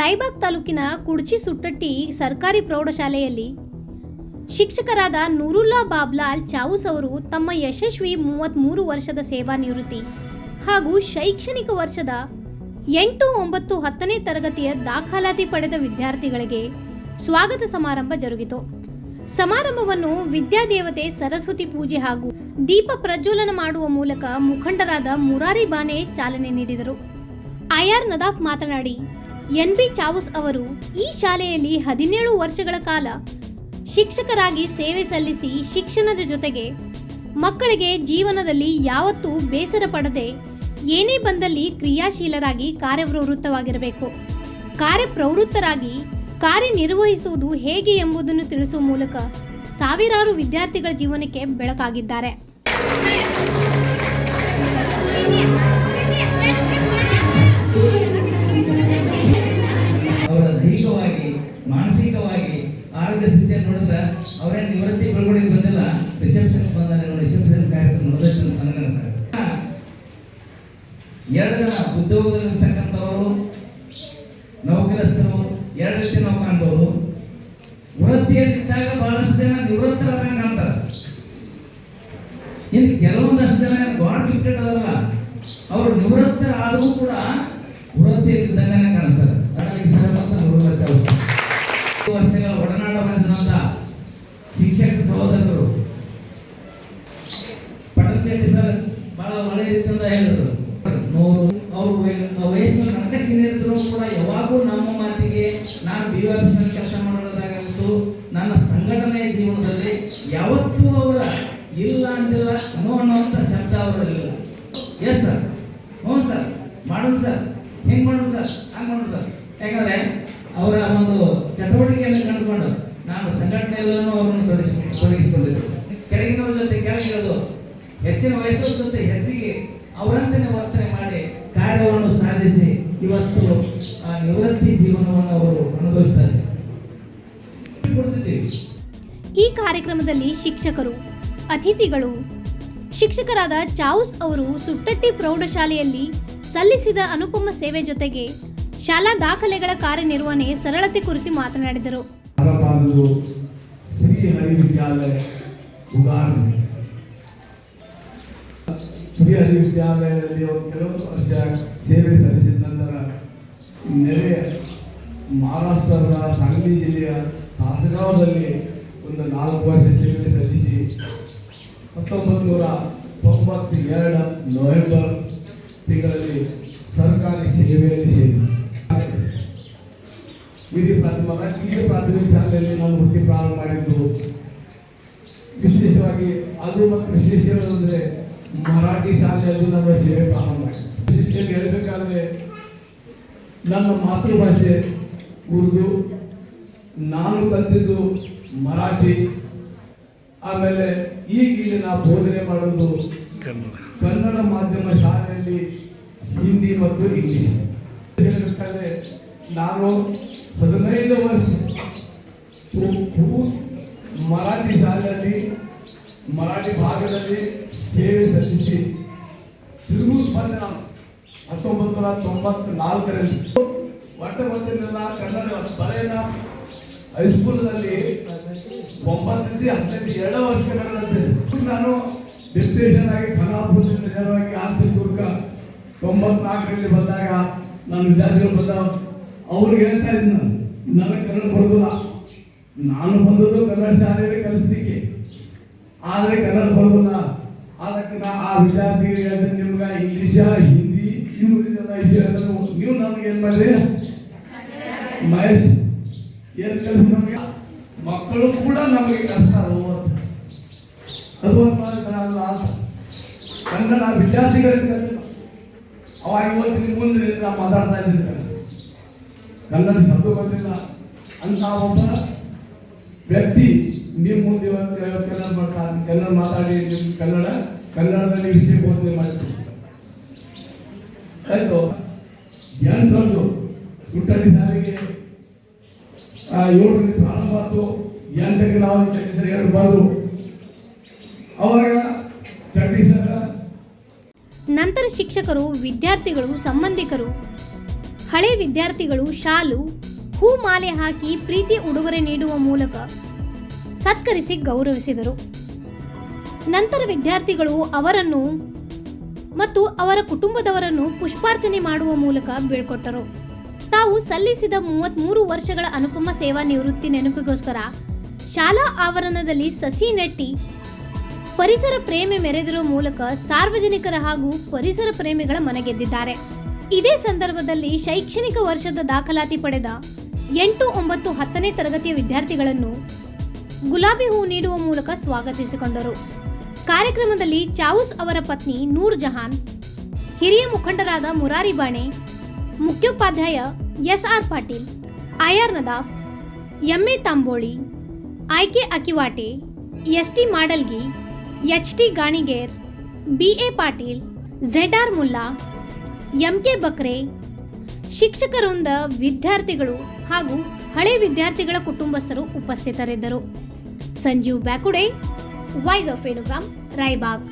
ರಾಯಬಾಗ್ ತಾಲೂಕಿನ ಕುಡ್ಚಿ ಸುಟ್ಟಟ್ಟಿ ಸರ್ಕಾರಿ ಪ್ರೌಢಶಾಲೆಯಲ್ಲಿ ಶಿಕ್ಷಕರಾದ ನೂರುಲ್ಲಾ ಬಾಬ್ಲಾಲ್ ಚಾವುಸ್ ಅವರು ತಮ್ಮ ಯಶಸ್ವಿ ಮೂವತ್ತ್ಮೂರು ವರ್ಷದ ಸೇವಾ ನಿವೃತ್ತಿ ಹಾಗೂ ಶೈಕ್ಷಣಿಕ ವರ್ಷದ ಎಂಟು ಒಂಬತ್ತು ಹತ್ತನೇ ತರಗತಿಯ ದಾಖಲಾತಿ ಪಡೆದ ವಿದ್ಯಾರ್ಥಿಗಳಿಗೆ ಸ್ವಾಗತ ಸಮಾರಂಭ ಜರುಗಿತು. ಸಮಾರಂಭವನ್ನು ವಿದ್ಯಾದೇವತೆ ಸರಸ್ವತಿ ಪೂಜೆ ಹಾಗೂ ದೀಪ ಪ್ರಜ್ವಲನ ಮಾಡುವ ಮೂಲಕ ಮುಖಂಡರಾದ ಮುರಾರಿ ಬಾನೆ ಚಾಲನೆ ನೀಡಿದರು. ಐಆರ್ ನದಾಫ್ ಮಾತನಾಡಿ ಎನ್ ಬಿ ಚಾವುಸ್ ಅವರು ಈ ಶಾಲೆಯಲ್ಲಿ ಹದಿನೇಳು ವರ್ಷಗಳ ಕಾಲ ಶಿಕ್ಷಕರಾಗಿ ಸೇವೆ ಸಲ್ಲಿಸಿ ಶಿಕ್ಷಣದ ಜೊತೆಗೆ ಮಕ್ಕಳಿಗೆ ಜೀವನದಲ್ಲಿ ಯಾವತ್ತೂ ಬೇಸರ ಪಡದೆ ಏನೇ ಬಂದಲ್ಲಿ ಕ್ರಿಯಾಶೀಲರಾಗಿ ಕಾರ್ಯಪ್ರವೃತ್ತವಾಗಿರಬೇಕು. ಕಾರ್ಯಪ್ರವೃತ್ತರಾಗಿ ಕಾರ್ಯನಿರ್ವಹಿಸುವುದು ಹೇಗೆ ಎಂಬುದನ್ನು ತಿಳಿಸುವ ಮೂಲಕ ಸಾವಿರಾರು ವಿದ್ಯಾರ್ಥಿಗಳ ಜೀವನಕ್ಕೆ ಬೆಳಕಾಗಿದ್ದಾರೆ. ಸ್ಥಿತಿಯನ್ನು ನೋಡಿದ್ರೆ ಅವರೇ ನಿವೃತ್ತಿ ಬೆಳ್ಕೊಳಿಗೆ ಬಂದಿಲ್ಲ ರಿಸೆಪ್ಷನ್ ಬಂದಾರೆ ರಿಸೆಪ್ಷನ್ ಕಾರ್ಯಕ್ರಮ ನೋಡಬೇಕು ಅಂತ ನನಗೆ ಸರ್ ಎರಡು ಜನ ಉದ್ಯೋಗದಲ್ಲಿರ್ತಕ್ಕಂಥವರು, ನೌಕರಸ್ಥರು, ಎರಡು ರೀತಿ ನಾವು ಕಾಣ್ಬೋದು ವೃತ್ತಿಯಲ್ಲಿದ್ದಾಗ ಬಹಳಷ್ಟು ಜನ ನಿವೃತ್ತರಾದಂಗೆ ಕಾಣ್ತಾರೆ. ಇನ್ನು ಕೆಲವೊಂದಷ್ಟು ಜನ ಗಾಡ್ ಗಿಫ್ಟೆಡ್ ಅದಲ್ಲ ಅವರು ನಿವೃತ್ತರಾದರೂ ಕೂಡ ವೃತ್ತಿಯಲ್ಲಿದ್ದಂಗೆ ನೂರು ಅವರು ವಯಸ್ಸಿನಲ್ಲಿ ನನಗೆ ಸೀನಿಯರ್ ಕೂಡ ಯಾವಾಗೂ ನಮ್ಮ ಮಾತಿಗೆ ನಾನು ಬಿ ಆಫೀಸ್ನಲ್ಲಿ ಕೆಲಸ ಮಾಡೋದಾಗಂತೂ ನನ್ನ ಸಂಘಟನೆಯ ಜೀವನದಲ್ಲಿ ಯಾವತ್ತೂ ಅವರ ಇಲ್ಲ ಅಂದಿಲ್ಲ ನೋ ಅನ್ನೋವಂಥ ಶಬ್ದ ಅವರಲ್ಲಿಲ್ಲ ಎಸ್ ಸರ್ ಹ್ಞೂ ಸರ್ ಮಾಡೋಣ ಸರ್ ಹೆಂಗೆ ಮಾಡೋಣ ಸರ್ ಹಂಗೆ ಮಾಡೋಣ ಸರ್ ಯಾಕಂದರೆ ಅವರ ಒಂದು ಚಟುವಟಿಕೆಯನ್ನು ಕಂಡುಕೊಂಡು ನಾನು ಸಂಘಟನೆಯಲ್ಲೂ ಅವರನ್ನು ತೊಡಗಿಸ್ ತೊಡಗಿಸಿಕೊಂಡಿದ್ದೆ. ಕೆಳಗಿನವ್ರ ಜೊತೆ ಕೆಳಗಿಳೋದು ಹೆಚ್ಚಿನ ವಯಸ್ಸರ ಜೊತೆ ಹೆಚ್ಚಿಗೆ ಅವರಂತೆ ಕಾರ್ಯವನ್ನು ಸಾಧಿಸಿ ಇವತ್ತು ಆ ನಿವೃತ್ತಿ ಜೀವನವನ್ನು ಅವರು ಅನುಭವಿಸ್ತಾರೆ. ಈ ಕಾರ್ಯಕ್ರಮದಲ್ಲಿ ಶಿಕ್ಷಕರು ಅತಿಥಿಗಳು ಶಿಕ್ಷಕರಾದ ಚಾವುಸ್ ಅವರು ಸುಟ್ಟಟ್ಟಿ ಪ್ರೌಢಶಾಲೆಯಲ್ಲಿ ಸಲ್ಲಿಸಿದ ಅನುಪಮ ಸೇವೆ ಜೊತೆಗೆ ಶಾಲಾ ದಾಖಲೆಗಳ ಕಾರ್ಯನಿರ್ವಹಣೆ ಸರಳತೆ ಕುರಿತು ಮಾತನಾಡಿದರು. ಶ್ರೀ ಹರಿ ವಿದ್ಯಾಲಯ ಉಗಾರ್ ಶ್ರೀ ಹರಿ ವಿದ್ಯಾಲಯದಲ್ಲಿ ಒಂದು ಕೆಲವು ವರ್ಷ ಸೇವೆ ಸಲ್ಲಿಸಿದ ನಂತರ ನೆರೆಯ ಮಹಾರಾಷ್ಟ್ರದ ಸಾಂಗ್ಲಿ ಜಿಲ್ಲೆಯ ತಾಸಗಾಂವದಲ್ಲಿ ಒಂದು ನಾಲ್ಕು ವರ್ಷ ಸೇವೆ ಸಲ್ಲಿಸಿ ಹತ್ತೊಂಬತ್ತು ನೂರ ತೊಂಬತ್ತ ಎರಡು ನವೆಂಬರ್ ತಿಂಗಳಲ್ಲಿ ಸರ್ಕಾರಿ ಸೇವೆಯಲ್ಲಿ ಸೇರಿದೆ ಹಿರಿಯ ಪ್ರಾಥಮಿಕ ಹಿರಿಯ ಪ್ರಾಥಮಿಕ ಶಾಲೆಯಲ್ಲಿ ನಾನು ವೃತ್ತಿ ಪ್ರಾರಂಭ ಮಾಡಿದ್ದು. ವಿಶೇಷವಾಗಿ ಅದು ಮತ್ತು ವಿಶೇಷವಾದಂದರೆ ಮರಾಠಿ ಶಾಲೆಯಲ್ಲಿ ನನ್ನ ಸೇವೆ ಪ್ರಾರಂಭ ವಿಶೇಷವಾಗಿ ಹೇಳಬೇಕಾದ್ರೆ ನನ್ನ ಮಾತೃಭಾಷೆ ಉರ್ದು ನಾನು ಕಲ್ತಿದ್ದು ಮರಾಠಿ. ಆಮೇಲೆ ಈಗ ಇಲ್ಲಿ ನಾವು ಬೋಧನೆ ಮಾಡೋದು ಕನ್ನಡ. ಮಾಧ್ಯಮ ಶಾಲೆಯಲ್ಲಿ ಹಿಂದಿ ಮತ್ತು ಇಂಗ್ಲಿಷ್. ಹೇಳಬೇಕಾದ್ರೆ ನಾನು ಹದಿನೈದು ವರ್ಷ ಮರಾಠಿ ಶಾಲೆಯಲ್ಲಿ ಮರಾಠಿ ಭಾಗದಲ್ಲಿ ಸಿರುಗೂರು ಬಂದೆ ನಾನು ಹತ್ತೊಂಬತ್ತು ನೂರ ತೊಂಬತ್ತ ನಾಲ್ಕರಲ್ಲಿ ಗೊತ್ತಿರಲಿಲ್ಲ ಕನ್ನಡ ಬರೆಯನ್ನ ಹೈಸ್ಕೂಲ್ನಲ್ಲಿ ಒಂಬತ್ತರಿಂದ ಹದಿನೈದು ಎರಡು ವರ್ಷ ಕನ್ನಡ ನಾನು ಡಿಪ್ಯೂಟೇಷನ್ ಆಗಿ ಖಾನಾಪುರದಿಂದ ನೇರವಾಗಿ ಆನ್ಸರ್ಪುರ್ಕ ತೊಂಬತ್ನಾಲ್ಕರಲ್ಲಿ ಬಂದಾಗ ನನ್ನ ವಿದ್ಯಾರ್ಥಿಗಳು ಬಂದಾಗ ಅವ್ರಿಗೆ ಹೇಳ್ತಾ ಇದ್ದೀನಿ ನಾನು ನನಗೆ ಕನ್ನಡ ಬರೋದಿಲ್ಲ. ನಾನು ಬಂದದ್ದು ಕನ್ನಡ ಶಾಲೆಯಲ್ಲಿ ಕಲಿಸ್ಲಿಕ್ಕೆ. ಆದರೆ ಕನ್ನಡ ಬರೋದಿಲ್ಲ. ಅದಕ್ಕೆ ನಾ ಆ ವಿದ್ಯಾರ್ಥಿಗಳಿಗೆ ನನಗೆ ಏನು ಮಾಡಿರಿ? ಮಹೇಶ್ ಏನು ಕಲಿಸ್ ನಮಗೆ? ಮಕ್ಕಳು ಕೂಡ ನಮಗೆ ಕಷ್ಟ ಅದು ಅದು ಅಲ್ಲ. ಕನ್ನಡ ವಿದ್ಯಾರ್ಥಿಗಳಿಂದ ಅವ ಅವಾಗ ಇವತ್ತಿನ ಮುಂದೆ ಮಾತಾಡ್ತಾ ಇದ್ದೀನಿ ಕನ್ನಡ. ಶಬ್ದ ಗೊತ್ತಿಲ್ಲ ಅಂತ ಒಬ್ಬ ವ್ಯಕ್ತಿ ನಿಮ್ಮ ಮುಂದೆ ಇವತ್ತು ಕನ್ನಡ ಮಾತಾ ಕನ್ನಡ ಮಾತಾಡಿ ನಿಮ್ಮ ಕನ್ನಡ, ಕನ್ನಡದಲ್ಲಿ ವಿಷಯ ಬೋಧನೆ ಮಾಡಿದ್ರು ಆಯ್ತು ಎಂಟರಂದು ಹುಟ್ಟಡಿ ಶಾಲೆಗೆ ಆ, ಎಂಟಕ್ಕೆ ಅವಾಗ ನಂತರ ಶಿಕ್ಷಕರು, ವಿದ್ಯಾರ್ಥಿಗಳು, ಸಂಬಂಧಿಕರು, ಹಳೆ ವಿದ್ಯಾರ್ಥಿಗಳು, ಶಾಲು, ಹೂ ಮಾಲೆ ಹಾಕಿ ಪ್ರೀತಿ ಉಡುಗೊರೆ ನೀಡುವ ಮೂಲಕ ಸತ್ಕರಿಸಿ ಗೌರವಿಸಿದರು. ನಂತರ ವಿದ್ಯಾರ್ಥಿಗಳು ಅವರನ್ನು ಮತ್ತು ಅವರ ಕುಟುಂಬದವರನ್ನು ಪುಷ್ಪಾರ್ಚನೆ ಮಾಡುವ ಮೂಲಕ ಬೀಳ್ಕೊಟ್ಟರು. ತಾವು ಸಲ್ಲಿಸಿದ ಮೂವತ್ತ್ಮೂರು ವರ್ಷಗಳ ಅನುಪಮ ಸೇವಾ ನಿವೃತ್ತಿ ನೆನಪಿಗೋಸ್ಕರ ಶಾಲಾ ಆವರಣದಲ್ಲಿ ಸಸಿ ನೆಟ್ಟಿ ಪರಿಸರ ಪ್ರೇಮಿ ಮೆರೆದಿರುವ ಮೂಲಕ ಸಾರ್ವಜನಿಕರ ಹಾಗೂ ಪರಿಸರ ಪ್ರೇಮಿಗಳ ಮನಗೆದ್ದಿದ್ದಾರೆ. ಇದೇ ಸಂದರ್ಭದಲ್ಲಿ ಶೈಕ್ಷಣಿಕ ವರ್ಷದ ದಾಖಲಾತಿ ಪಡೆದ ಎಂಟು ಒಂಬತ್ತು ಹತ್ತನೇ ತರಗತಿಯ ವಿದ್ಯಾರ್ಥಿಗಳನ್ನು ಗುಲಾಬಿ ಹೂ ನೀಡುವ ಮೂಲಕ ಸ್ವಾಗತಿಸಿಕೊಂಡರು. ಕಾರ್ಯಕ್ರಮದಲ್ಲಿ ಚಾವುಸ್ ಅವರ ಪತ್ನಿ ನೂರ್ ಜಹಾನ್ ಹಿರಿಯ ಮುಖಂಡರಾದ ಮುರಾರಿ ಬಾಣೆ ಮುಖ್ಯೋಪಾಧ್ಯಾಯ S R Patil R Nadaf M A Tamboli ಆಯ್ಕೆ Akivate S T Madalgi H T Ganiger, B A Patil Z R Mulla, M K Bakre, ಶಿಕ್ಷಕರೊಂದ ವಿದ್ಯಾರ್ಥಿಗಳು ಹಾಗೂ ಹಳೆ ವಿದ್ಯಾರ್ಥಿಗಳ ಕುಟುಂಬಸ್ಥರು ಉಪಸ್ಥಿತರಿದ್ದರು. ಸಂಜೀವ್ ಬ್ಯಾಕುಡೆ, ವಾಯ್ಸ್ ಆಫ್ ಎನುಗ್ರಾಮ್ ರಾಯಬಾಗ್.